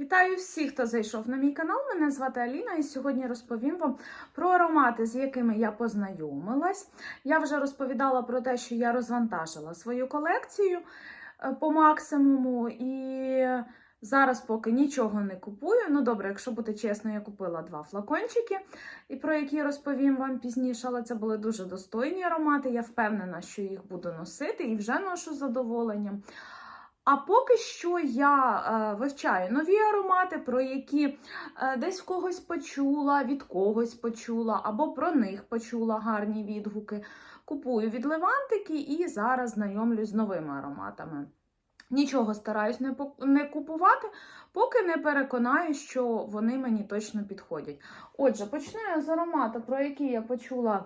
Вітаю всіх, хто зайшов на мій канал. Мене звати Аліна, і сьогодні розповім вам про аромати, з якими я познайомилась. Я вже розповідала про те, що я розвантажила свою колекцію е, по максимуму, і зараз поки нічого не купую. Ну, добре, якщо бути чесно, я купила два флакончики, і про які розповім вам пізніше, але це були дуже достойні аромати. Я впевнена, що їх буду носити і вже ношу з задоволенням. А поки що я е, вивчаю нові аромати, про які е, десь в когось почула, від когось почула, або про них почула гарні відгуки. Купую від Левантики і зараз знайомлюсь з новими ароматами. Нічого стараюсь не, не купувати, поки не переконаю, що вони мені точно підходять. Отже, почну я з аромату, про який я почула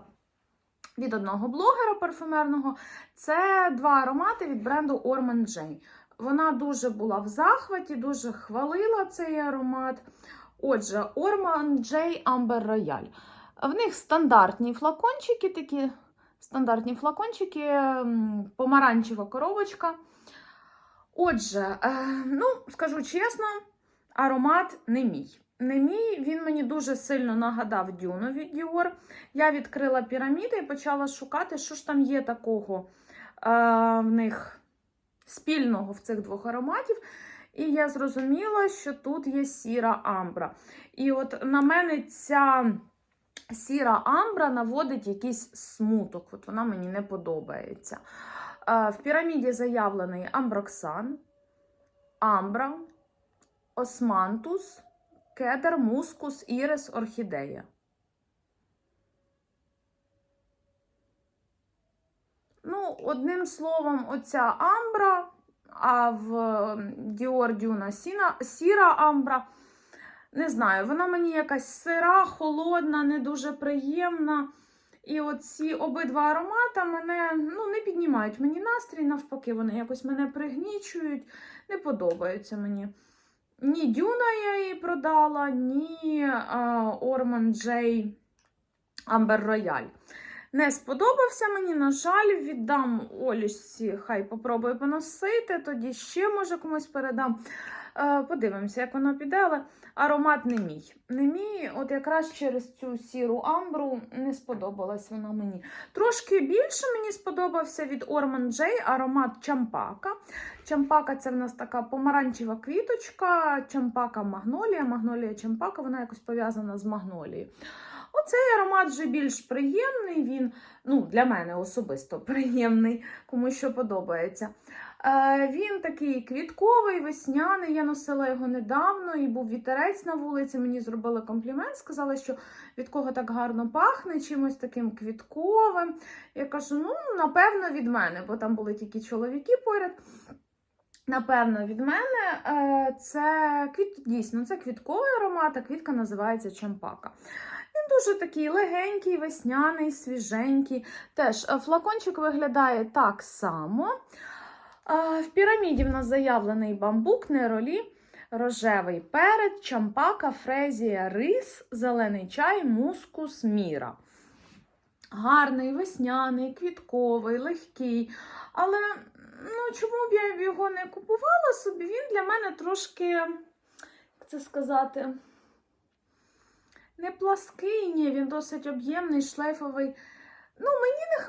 від одного блогера парфюмерного. Це два аромати від бренду Orman J. Вона дуже була в захваті, дуже хвалила цей аромат. Отже, Orman J Amber Royal. В них стандартні флакончики, такі стандартні флакончики, помаранчева коробочка. Отже, е, ну, скажу чесно, аромат не мій. Не мій, він мені дуже сильно нагадав Дюну від Dior. Я відкрила піраміди і почала шукати, що ж там є такого е, в них спільного в цих двох ароматів. І я зрозуміла, що тут є сіра амбра. І от на мене ця сіра амбра наводить якийсь смуток. От вона мені не подобається. Е, В піраміді заявлений амброксан, амбра, османтус, кедр, мускус, ірис, орхідея. Ну, одним словом, оця амбра, а в Dior Duna сіна, сіра амбра. Не знаю, вона мені якась сира, холодна, не дуже приємна. І оці обидва аромати мене ну, не піднімають мені настрій, навпаки, вони якось мене пригнічують, не подобаються мені. Ні Дюна я її продала, ні Орман Джей Амбер Рояль. Не сподобався мені, на жаль, віддам Олічці, хай попробує поносити, тоді ще, може, комусь передам. Е, Подивимося, як воно піде, але аромат не мій. Не мій, от якраз через цю сіру амбру не сподобалась вона мені. Трошки більше мені сподобався від Orman J аромат Чампака. Чампака це в нас така помаранчева квіточка, чампака магнолія, магнолія чампака, вона якось пов'язана з магнолією. Оцей аромат вже більш приємний, він ну, для мене особисто приємний, кому що подобається. Е, він такий квітковий, весняний. Я носила його недавно і був вітерець на вулиці. Мені зробили комплімент, сказали, що від кого так гарно пахне, чимось таким квітковим. Я кажу: ну, напевно, від мене, бо там були тільки чоловіки поряд. Напевно, від мене е, це квіт, дійсно це квітковий аромат, а квітка називається чампака. Він дуже такий легенький, весняний, свіженький. Теж е, флакончик виглядає так само. Е, В піраміді в нас заявлений бамбук, неролі, рожевий перець, чампака, фрезія, рис, зелений чай, мускус, міра. Гарний, весняний, квітковий, легкий. Але ну, чому б я його не купувала собі? Він для мене трошки, як це сказати, не плаский, ні, він досить об'ємний, шлейфовий. Ну, мені не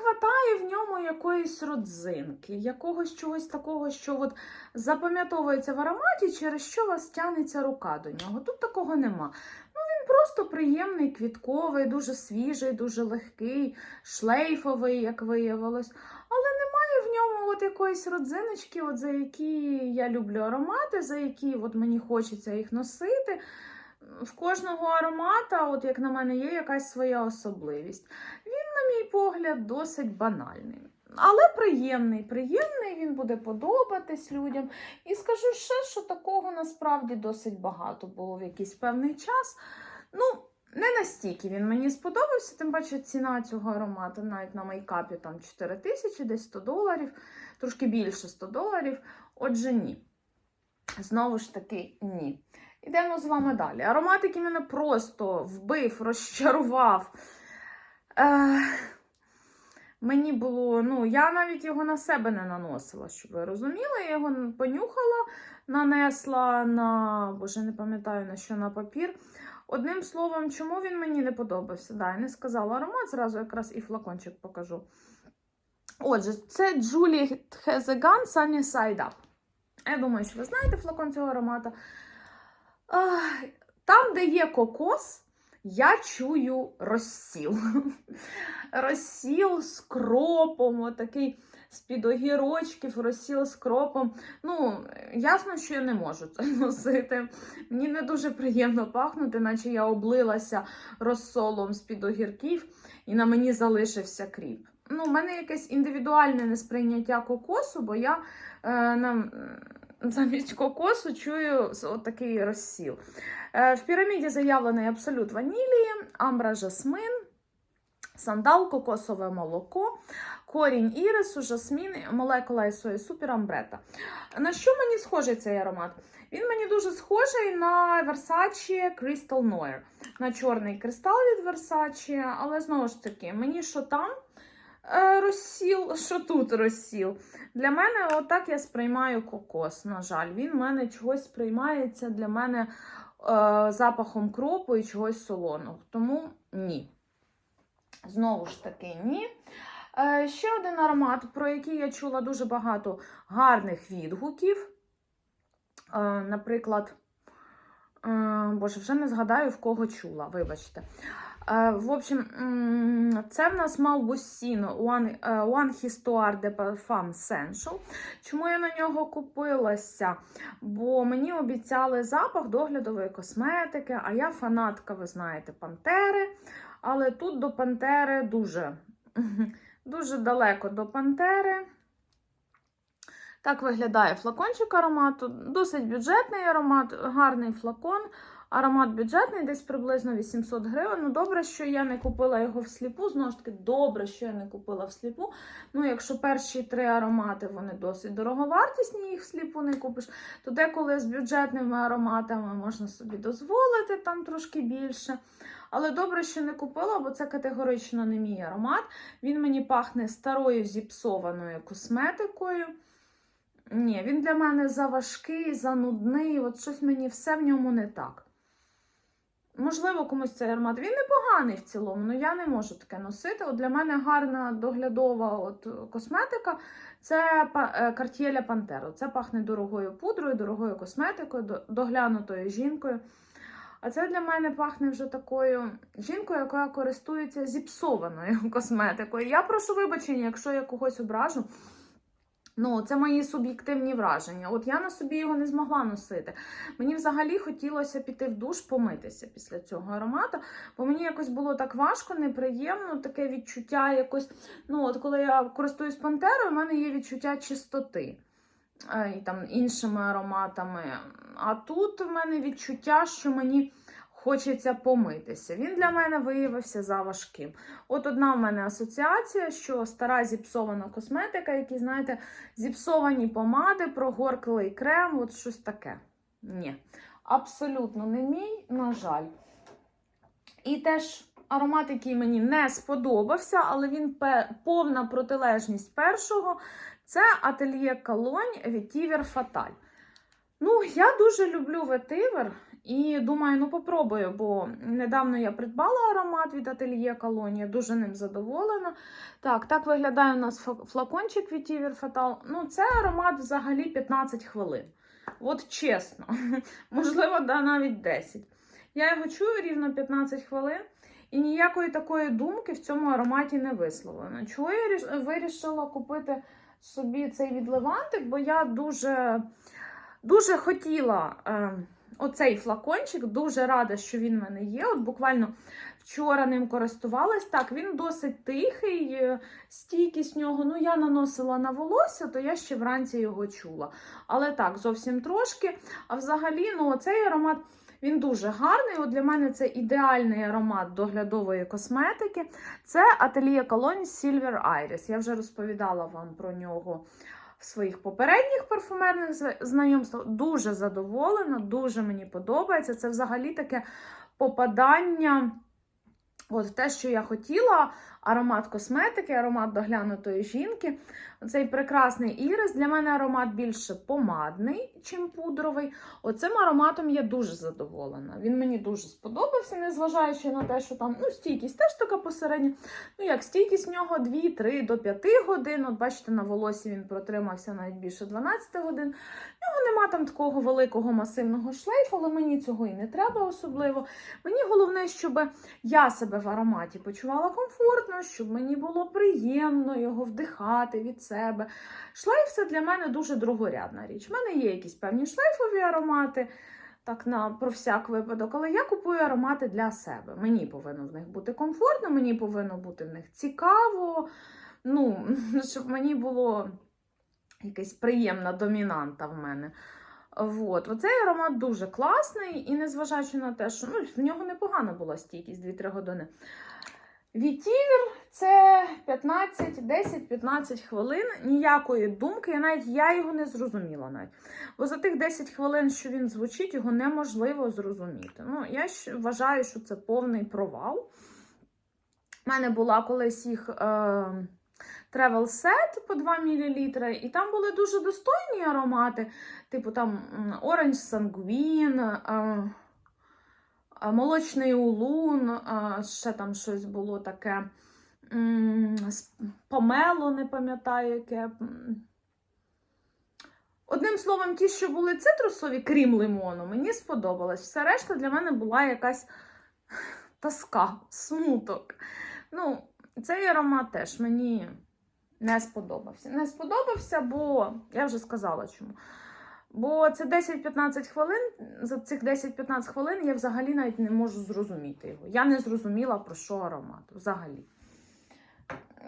вистачає в ньому якоїсь родзинки, якогось чогось такого, що от запам'ятовується в ароматі, через що вас тягнеться рука до нього. Тут такого нема. Ну, він просто приємний, квітковий, дуже свіжий, дуже легкий, шлейфовий, як виявилось. Але немає в ньому от якоїсь родзиночки, от за які я люблю аромати, за які от мені хочеться їх носити. В кожного аромата, от як на мене, є якась своя особливість. Він, на мій погляд, досить банальний. Але приємний, приємний, він буде подобатись людям. І скажу ще, що такого насправді досить багато було в якийсь певний час. Ну, не настільки він мені сподобався, тим паче ціна цього аромату навіть на мейкапі там 4 тисячі, десь 100 доларів, трошки більше 100 доларів. Отже, ні. Знову ж таки, ні. Ідемо з вами далі. Аромат, який мене просто вбив, розчарував. Е, мені було, ну, я навіть його на себе не наносила, щоб ви розуміли. Я його понюхала, нанесла на, боже, не пам'ятаю на що на папір. Одним словом, чому він мені не подобався? Да, я не сказала аромат, зразу якраз і флакончик покажу. Отже, це Julie Hezegan Sunny Side Up. Я думаю, що ви знаєте флакон цього аромату. Там, де є кокос, я чую розсіл. Розсіл з кропом, отакий з-під огірочків, розсіл з кропом. Ну, ясно, що я не можу це носити. Мені не дуже приємно пахнути, наче я облилася розсолом з-під огірків, і на мені залишився кріп. Ну, у мене якесь індивідуальне несприйняття кокосу, бо я е, на, замість кокосу чую отакий розсіл. Е, в піраміді заявлений абсолют ванілії, амбра жасмин, сандал, кокосове молоко, корінь ірису, жасмін, молекула і сої, супер амбрета. На що мені схожий цей аромат? Він мені дуже схожий на Versace Crystal Noir, на чорний кристал від Versace, але знову ж таки, мені що там розсіл, що тут розсіл. Для мене, отак я сприймаю кокос. На жаль, він в мене чогось сприймається для мене е, запахом кропу і чогось солоного. Тому ні. Знову ж таки, ні. Е, ще один аромат, про який я чула дуже багато гарних відгуків. Е, наприклад, е, боже, вже не згадаю, в кого чула, вибачте. Е, в общем, це в нас One, е, One Histoire de Parfum Sensual. Чому я на нього купилася? Бо мені обіцяли запах доглядової косметики, а я фанатка, ви знаєте, Пантери. Але тут до Пантери дуже, дуже далеко до Пантери. Так виглядає флакончик аромату. Досить бюджетний аромат, гарний флакон. Аромат бюджетний, десь приблизно 800 гривень. Ну, добре, що я не купила його всліпу. Знову ж таки, добре, що я не купила всліпу. Ну, якщо перші три аромати вони досить дороговартісні, їх всліпу не купиш, то деколи з бюджетними ароматами можна собі дозволити там трошки більше. Але добре, що не купила, бо це категорично не мій аромат. Він мені пахне старою зіпсованою косметикою. Ні, він для мене заважкий, занудний, от щось мені все в ньому не так. Можливо, комусь цей аромат. Він непоганий в цілому, але я не можу таке носити. От Для мене гарна доглядова от косметика це Картєля Пантеро. Це пахне дорогою пудрою, дорогою косметикою, доглянутою жінкою. А це для мене пахне вже такою жінкою, яка користується зіпсованою косметикою. Я прошу вибачення, якщо я когось ображу. Ну, це мої суб'єктивні враження. От я на собі його не змогла носити. Мені взагалі хотілося піти в душ, помитися після цього аромату, бо мені якось було так важко, неприємно, таке відчуття якось. Ну, от коли я користуюсь пантерою, в мене є відчуття чистоти. е, І там іншими ароматами. А тут в мене відчуття, що мені хочеться помитися. Він для мене виявився заважким. От одна в мене асоціація, що стара зіпсована косметика, які, знаєте, зіпсовані помади, прогорклий крем, от щось таке. Ні, абсолютно не мій, на жаль. І теж аромат, який мені не сподобався, але він повна протилежність першого. Це ательє Колонь Vetiver Fatal. Ну, я дуже люблю ветивер і думаю, ну попробую, бо недавно я придбала аромат від ательє Колонь, я дуже ним задоволена. Так, так виглядає у нас флакончик Vetiver Fatal. Ну, це аромат взагалі 15 хвилин. От чесно, можливо, да, навіть 10. Я його чую рівно 15 хвилин. І ніякої такої думки в цьому ароматі не висловлено. Чого я вирішила купити собі цей відливантик, бо я дуже, дуже хотіла е, оцей флакончик, дуже рада, що він в мене є. От буквально вчора ним користувалась. Так, він досить тихий, е, стійкість нього. Ну, я наносила на волосся, то я ще вранці його чула. Але так, зовсім трошки. А взагалі, ну, оцей аромат. Він дуже гарний. От для мене це ідеальний аромат доглядової косметики. Це Atelier Cologne Silver Iris. Я вже розповідала вам про нього в своїх попередніх парфумерних знайомствах. Дуже задоволена, дуже мені подобається. Це взагалі таке попадання. От те, що я хотіла, аромат косметики, аромат доглянутої жінки. Цей прекрасний ірис. Для мене аромат більше помадний, чим пудровий. Оцим ароматом я дуже задоволена. Він мені дуже сподобався, незважаючи на те, що там ну, стійкість теж така посередня. Ну, як стійкість в нього 2-3 до 5 годин. От бачите, на волосі він протримався навіть більше 12 годин. В нього нема там такого великого масивного шлейфу, але мені цього і не треба особливо. Мені головне, щоб я себе в ароматі почувала комфортно, щоб мені було приємно його вдихати від себе. Шлейф це для мене дуже другорядна річ. У мене є якісь певні шлейфові аромати. Так, на про всяк випадок, але я купую аромати для себе. Мені повинно в них бути комфортно, мені повинно бути в них цікаво. Ну, щоб мені було якась приємна домінанта в мене. Вот. Оцей аромат дуже класний, і незважаючи на те, що ну, в нього непогана була стійкість 2-3 години. Вітівір це 15, 10-15 хвилин. Ніякої думки, я навіть я його не зрозуміла навіть. Бо за тих 10 хвилин, що він звучить, його неможливо зрозуміти. Ну, я вважаю, що це повний провал. У мене була колись їх. Е- Travel Set по 2 мл, і там були дуже достойні аромати, типу там Orange Sanguine, е, Молочний Улун, ще там щось було таке. Помело, не пам'ятаю, яке. Одним словом, ті, що були цитрусові, крім лимону, мені сподобалось. Все решта для мене була якась тоска, смуток. Ну, цей аромат теж мені не сподобався. Не сподобався, бо я вже сказала чому. Бо це 10-15 хвилин. За цих 10-15 хвилин я взагалі навіть не можу зрозуміти його. Я не зрозуміла, про що аромат взагалі.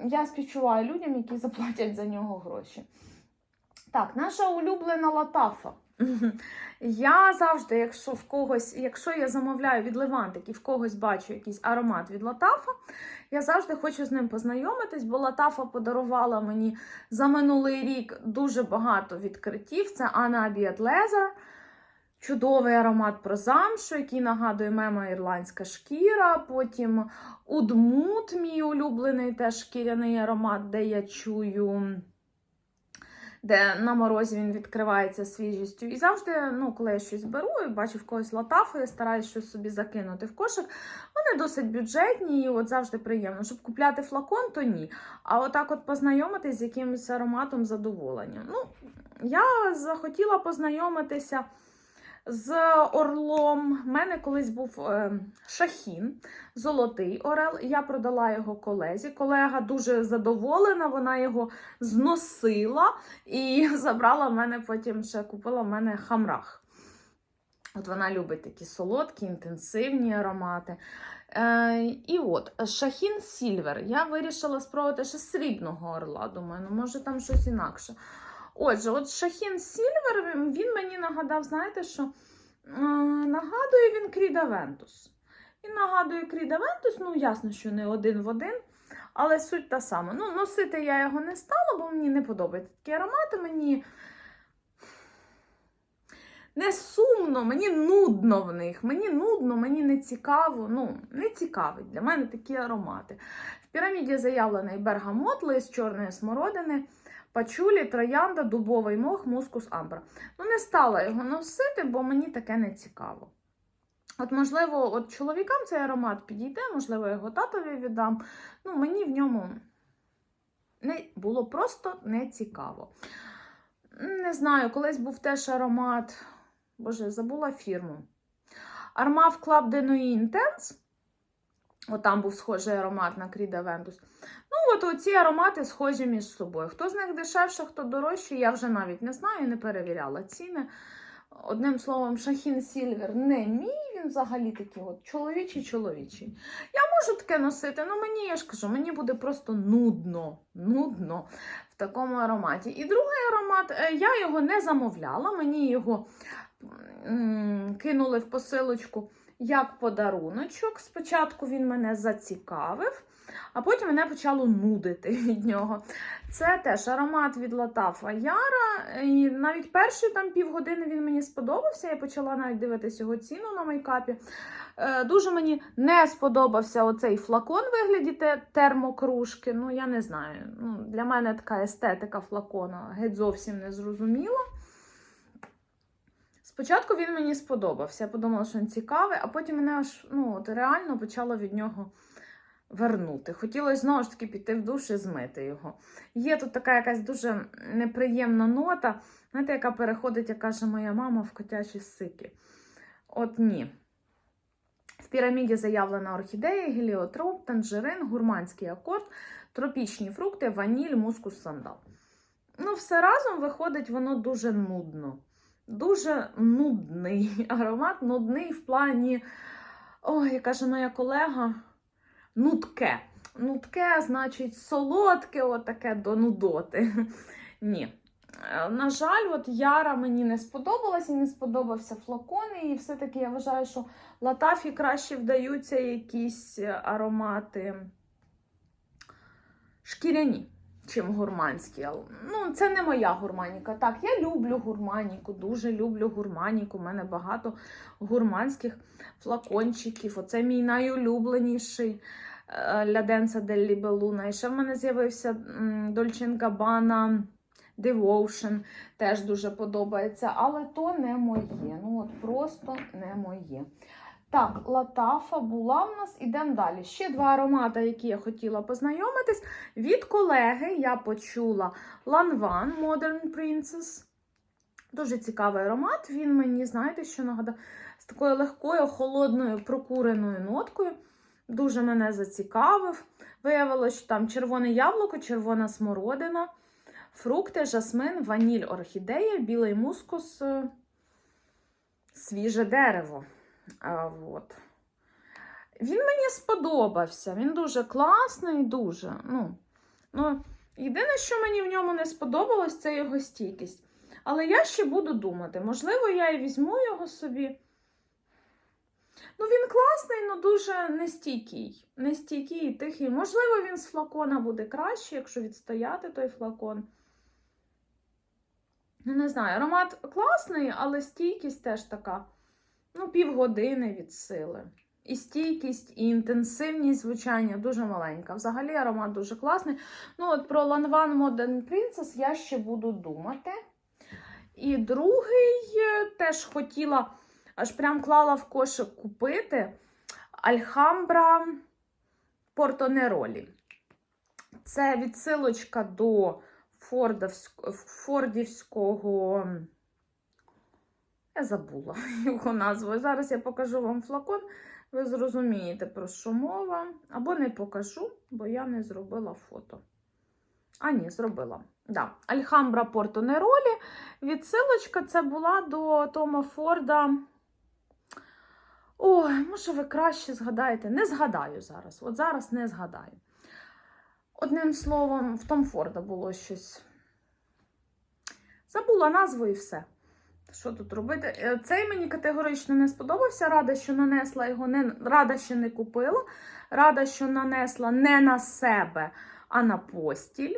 Я співчуваю людям, які заплатять за нього гроші. Так, наша улюблена латафа. Я завжди, якщо в когось, якщо я замовляю від Левантик і в когось бачу якийсь аромат від Латафа, я завжди хочу з ним познайомитись, бо Латафа подарувала мені за минулий рік дуже багато відкриттів. Це Anna Leather. Чудовий аромат про замшу, який нагадує мема ірландська шкіра. Потім Удмут, мій улюблений теж шкіряний аромат, де я чую де на морозі він відкривається свіжістю. І завжди, ну, коли я щось беру і бачу в когось латафу, я стараюсь щось собі закинути в кошик. Вони досить бюджетні, і от завжди приємно. Щоб купляти флакон, то ні. А отак от познайомитись з якимось ароматом задоволення. Ну, я захотіла познайомитися з орлом. У мене колись був е, шахін, золотий орел. Я продала його колезі. Колега дуже задоволена, вона його зносила і забрала в мене потім ще купила в мене хамрах. От вона любить такі солодкі, інтенсивні аромати. Е, і от, Шахін Сільвер. Я вирішила спробувати ще срібного орла. Думаю, ну може там щось інакше. Отже, от Шахін Сільвер, він мені нагадав, знаєте, що е, нагадує він Кріда Вентус. Він нагадує Кріда Вентус, ну ясно, що не один в один, але суть та сама. Ну, носити я його не стала, бо мені не подобаються такі аромати. Мені не сумно, мені нудно в них. Мені нудно, мені не цікаво. Ну, не цікавить для мене такі аромати. В піраміді заявлений бергамот, лист чорної смородини, пачулі, троянда, дубовий мох, мускус амбра. Ну, не стала його носити, бо мені таке не цікаво. От, можливо, от чоловікам цей аромат підійде, можливо, його татові віддам. Ну, мені в ньому не було просто не цікаво. Не знаю, колись був теж аромат. Боже, забула фірму. Armaf Club de Intense. От там був схожий аромат на Creed Aventus. Ну, от оці аромати схожі між собою. Хто з них дешевше, хто дорожче, я вже навіть не знаю, не перевіряла ціни. Одним словом, Шахін Сільвер не мій, він взагалі такий от чоловічий чоловічий. Я можу таке носити, але мені, я ж кажу, мені буде просто нудно, нудно в такому ароматі. І другий аромат, е, я його не замовляла, мені його кинули в посилочку як подаруночок. Спочатку він мене зацікавив. А потім мене почало нудити від нього. Це теж аромат від Латафа Яра. І навіть перші там півгодини він мені сподобався. Я почала навіть дивитися його ціну на мейкапі. Е, Дуже мені не сподобався оцей флакон в вигляді термокружки. Ну, я не знаю. Ну, для мене така естетика флакона геть зовсім не зрозуміла. Спочатку він мені сподобався. Я подумала, що він цікавий, а потім мене аж ну, от реально почало від нього вернути. Хотілося знову ж таки піти в душ і змити його. Є тут така якась дуже неприємна нота, знаєте, яка переходить, як каже моя мама, в котячі сики. От ні. В піраміді заявлена орхідея, геліотроп, танжерин, гурманський акорд, тропічні фрукти, ваніль, мускус, сандал. Ну, все разом виходить, воно дуже нудно. Дуже нудний аромат, нудний в плані, ой, каже моя колега, нудке. Нудке, значить, солодке, отаке до нудоти. Ні. Е, На жаль, от Яра мені не сподобалась і не сподобався флакон. І все-таки я вважаю, що Латафі краще вдаються якісь аромати шкіряні, чим гурманські. Ну, це не моя гурманіка. Так, я люблю гурманіку, дуже люблю гурманіку. У мене багато гурманських флакончиків. Оце мій найулюбленіший Ляденса дель Лібелуна. І ще в мене з'явився Dolce Gabbana Devotion. Теж дуже подобається, але то не моє. Ну, от просто не моє. Так, Латафа була в нас. Ідемо далі. Ще два аромати, які я хотіла познайомитись. Від колеги я почула Lanvin Modern Princess. Дуже цікавий аромат. Він мені, знаєте, що нагадав, з такою легкою, холодною, прокуреною ноткою. Дуже мене зацікавив. Виявилося, що там червоне яблуко, червона смородина, фрукти, жасмин, ваніль, орхідея, білий мускус, е, свіже дерево. А, от. Він мені сподобався. Він дуже класний, дуже. Ну, ну, єдине, що мені в ньому не сподобалось, це його стійкість. Але я ще буду думати. Можливо, я і візьму його собі. Ну, він класний, але дуже нестійкий. Нестійкий і тихий. Можливо, він з флакона буде краще, якщо відстояти той флакон. Ну, не знаю, аромат класний, але стійкість теж така. Ну, півгодини від сили. І стійкість, і інтенсивність звучання дуже маленька. Взагалі аромат дуже класний. Ну, от про Lanvin Modern Princess я ще буду думати. І другий е, теж хотіла, аж прям клала в кошик купити Альхамбра Портонеролі. Це відсилочка до Фордівського. Я забула його назву. Зараз я покажу вам флакон. Ви зрозумієте, про що мова. Або не покажу, бо я не зробила фото. А, ні, зробила. Да. Альхамбра Порто Неролі. Відсилочка це була до Тома Форда. Ой, може, ви краще згадаєте? Не згадаю зараз. От зараз не згадаю. Одним словом, в Том Форда було щось. Забула назву і все. Що тут робити? Е, Цей мені категорично не сподобався. Рада, що нанесла його, не рада, що не купила. Рада, що нанесла не на себе, а на постіль.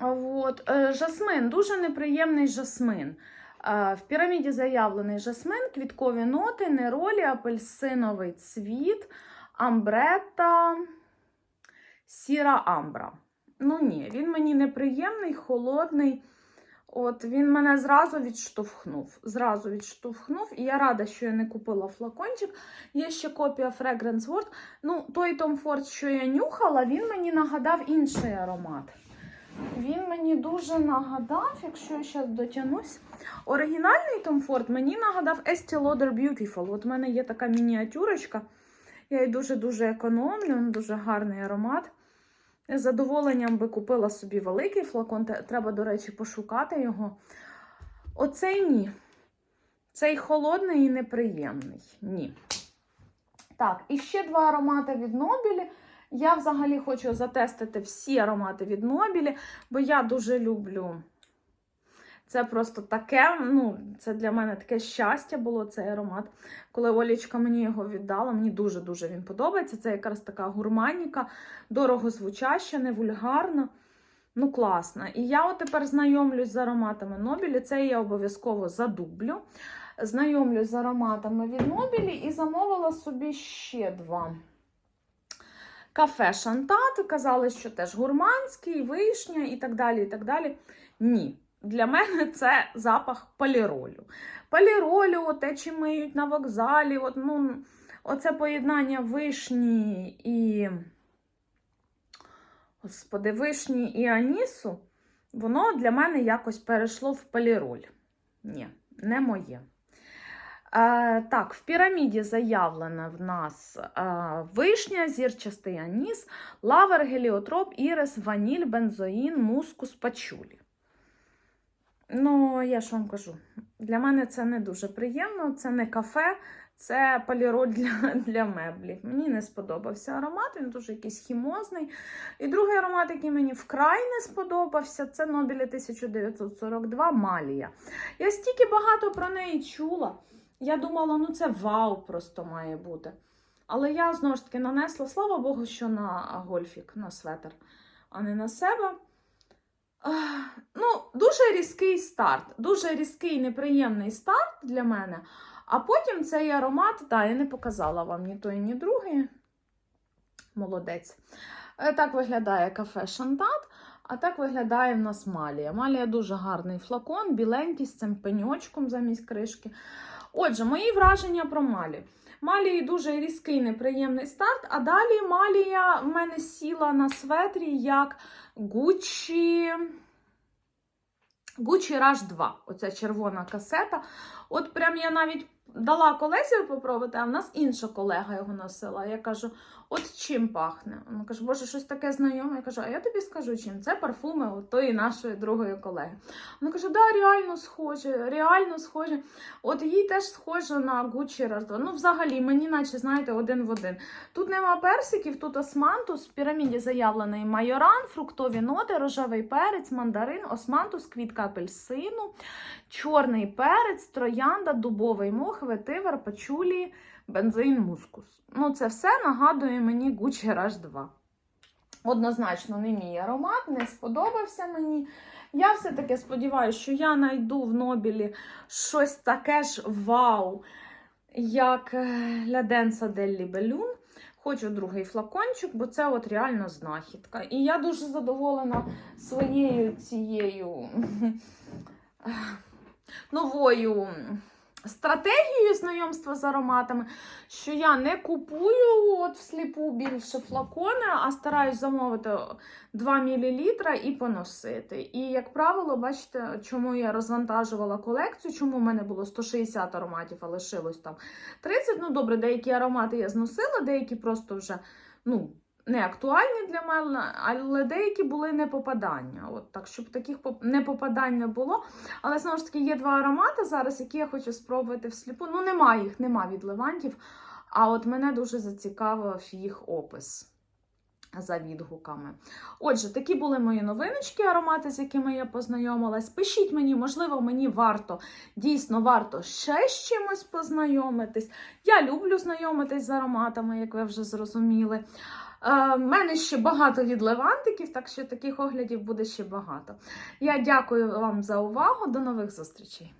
От. е, Жасмин, дуже неприємний жасмин. В піраміді заявлений жасмин, квіткові ноти, неролі, апельсиновий цвіт, амбрета, сіра амбра. Ну ні, він мені неприємний, холодний. От він мене зразу відштовхнув. Зразу відштовхнув, і я рада, що я не купила флакончик. Є ще копія Fragrance World. Ну, той Tom Ford, що я нюхала, він мені нагадав інший аромат. Він мені дуже нагадав, якщо я зараз дотягнусь. Оригінальний Tom Ford мені нагадав Estee Lauder Beautiful. От в мене є така мініатюрочка. Я її дуже-дуже економлю, дуже гарний аромат. З задоволенням би купила собі великий флакон. Треба, до речі, пошукати його. Оцей ні. Цей холодний і неприємний. Ні. Так, і ще два аромати від Нобілі. Я взагалі хочу затестити всі аромати від Нобілі, бо я дуже люблю Це просто таке, ну, це для мене таке щастя було цей аромат. Коли Олічка мені його віддала, мені дуже-дуже він подобається. Це якраз така гурманіка, дорогозвучаща, не вульгарна. Ну, класна. І я тепер знайомлюсь з ароматами Нобілі. Це я обов'язково задублю. Знайомлюсь з ароматами від Нобілі і замовила собі ще два. Кафе Шантат. Казали, що теж гурманський, вишня і так далі. і так далі. Ні. Для мене це запах поліролю. Поліролю, те, чим миють на вокзалі. От, ну, оце поєднання вишні і. Господи, вишні і анісу, воно для мене якось перейшло в поліроль. Ні, не моє. Е, так, в піраміді заявлена в нас е, вишня, зірчастий аніс, лавер, геліотроп, ірис, ваніль, бензоїн, мускус, пачулі. Ну, я ж вам кажу, для мене це не дуже приємно, це не кафе, це поліроль для, для меблів. Мені не сподобався аромат, він дуже якийсь хімозний. І другий аромат, який мені вкрай не сподобався, це Нобілі 1942 Малія. Я стільки багато про неї чула. Я думала, ну це вау просто має бути. Але я знову ж таки нанесла, слава Богу, що на гольфік, на светр, а не на себе. Ну, дуже різкий старт, дуже різкий, неприємний старт для мене. А потім цей аромат, так, я не показала вам ні той, ні другий. Молодець. Е, Так виглядає кафе Шантат, а так виглядає в нас Малія. Малія дуже гарний флакон, біленький з цим пеньочком замість кришки. Отже, мої враження про Малі. Малії дуже різкий, неприємний старт, а далі Малія в мене сіла на светрі як Гуччі. Gucci Rush 2, оця червона касета. От прям я навіть дала колезі попробувати, а в нас інша колега його носила. Я кажу, от чим пахне? Вона каже, боже, щось таке знайоме. Я кажу, а я тобі скажу чим. Це парфуми тої нашої другої колеги. Вона каже, да, реально схоже, реально схоже. От їй теж схоже на Gucci 2. Ну, взагалі, мені, наче, знаєте, один в один. Тут нема персиків, тут османтус, в піраміді заявлений майоран, фруктові ноти, рожевий перець, мандарин, османтус, квітка апельсину, чорний перець, троянда, дубовий мох, ветивер, пачулі, бензин, мускус. Ну, це все нагадує мені Gucci Rush 2. Однозначно, не мій аромат, не сподобався мені. Я все-таки сподіваюся, що я знайду в Нобілі щось таке ж вау, як Ляденса Деллі Белюн. Хочу другий флакончик, бо це от реально знахідка. І я дуже задоволена своєю цією новою стратегією знайомства з ароматами, що я не купую от всліпу більше флакони, а стараюсь замовити 2 мл і поносити. І, як правило, бачите, чому я розвантажувала колекцію, чому в мене було 160 ароматів, а лишилось там 30. Ну, добре, деякі аромати я зносила, деякі просто вже, ну. Не актуальні для мене, але деякі були не попадання. От так, щоб таких не попадань не було. Але знову ж таки є два аромати зараз, які я хочу спробувати всліпу. Ну, немає їх, нема від левантів. А от мене дуже зацікавив їх опис за відгуками. Отже, такі були мої новиночки, аромати, з якими я познайомилась. Пишіть мені, можливо, мені варто, дійсно варто ще з чимось познайомитись. Я люблю знайомитись з ароматами, як ви вже зрозуміли. У мене ще багато від левантиків, так що таких оглядів буде ще багато. Я дякую вам за увагу. До нових зустрічей!